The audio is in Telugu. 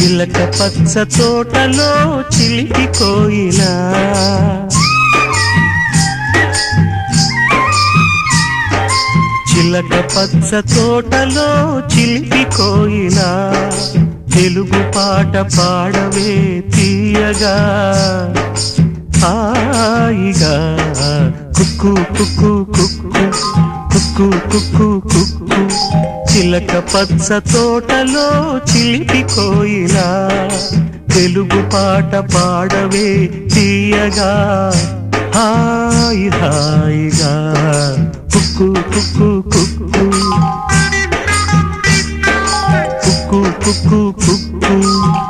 చిలక పచ్చ తోటలో చిలికి కోయిలా చిలక పచ్చ తోటలో చిలిపి కోయిలా తెలుగు పాట పాడవే తీయగా. హాయిగా కుక్కు కుక్కు కుక్కు. కుక్కు కుక్కు కుక్కు. చిలక పచ్చ తోటలో చిలిపి కోయిలా. తెలుగు పాట పాడవే తీయగా. హాయి హాయిగా. కుక్కు కుక్కు కుక్కు. కుక్కు కుక్కు కుక్కు.